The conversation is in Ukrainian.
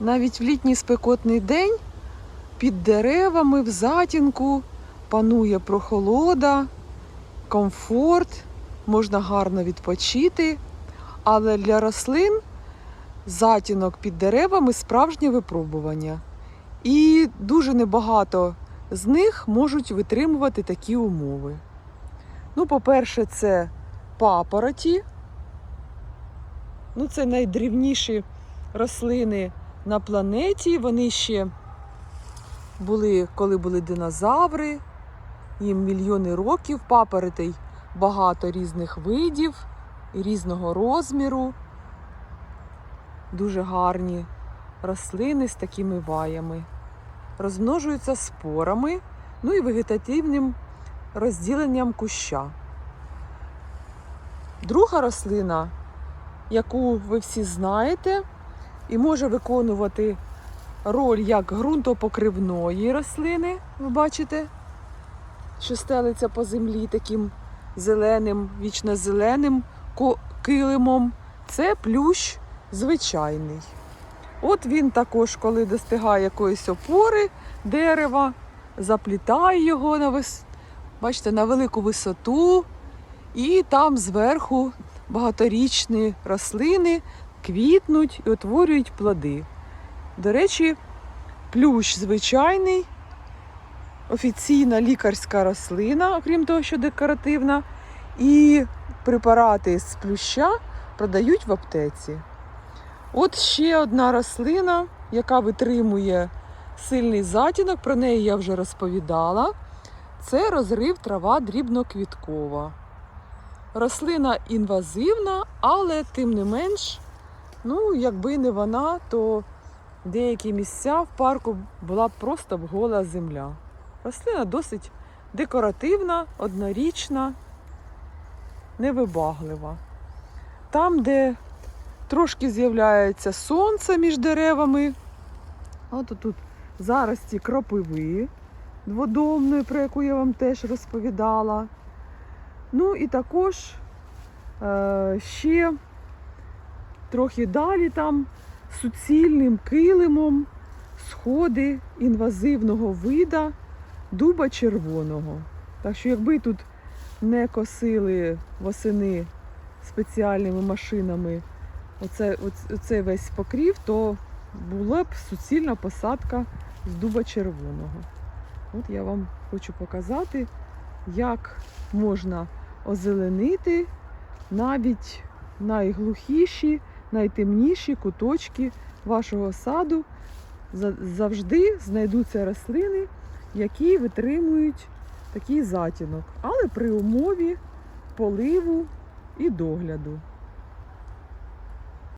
Навіть в літній спекотний день під деревами в затінку панує прохолода, комфорт, можна гарно відпочити. Але для рослин затінок під деревами справжнє випробування. І дуже небагато з них можуть витримувати такі умови. Ну, по-перше, це папороті. Ну, це найдрівніші рослини на планеті. Вони ще були, коли були динозаври, їм мільйони років, папоротей багато різних видів і різного розміру. Дуже гарні рослини з такими ваями. Розмножуються спорами, ну і вегетативним розділенням куща. Друга рослина, яку ви всі знаєте, і може виконувати роль як ґрунтопокривної рослини, ви бачите, що стелиться по землі таким зеленим, вічно-зеленим килимом. Це плющ звичайний. От він також, коли достигає якоїсь опори дерева, заплітає його на вис... бачите, на велику висоту, і там зверху багаторічні рослини квітнуть і утворюють плоди. До речі, плющ звичайний, офіційна лікарська рослина, окрім того, що декоративна, і препарати з плюща продають в аптеці. От ще одна рослина, яка витримує сильний затінок, про неї я вже розповідала. Це розрив трава дрібноквіткова. Рослина інвазивна, але тим не менш, ну, якби не вона, то деякі місця в парку була б просто гола земля. Рослина досить декоративна, однорічна, невибаглива. Там, де трошки з'являється сонце між деревами, от тут зарості кропиви дводомної, про яку я вам теж розповідала. Ну і також е, ще трохи далі там суцільним килимом сходи інвазивного вида дуба червоного. Так що, якби тут не косили восени спеціальними машинами оце, оц- оцей весь покрів, то була б суцільна посадка з дуба червоного. От я вам хочу показати, як можна озеленити навіть найглухіші, найтемніші куточки вашого саду. Завжди знайдуться рослини, які витримують такий затінок, але при умові поливу і догляду.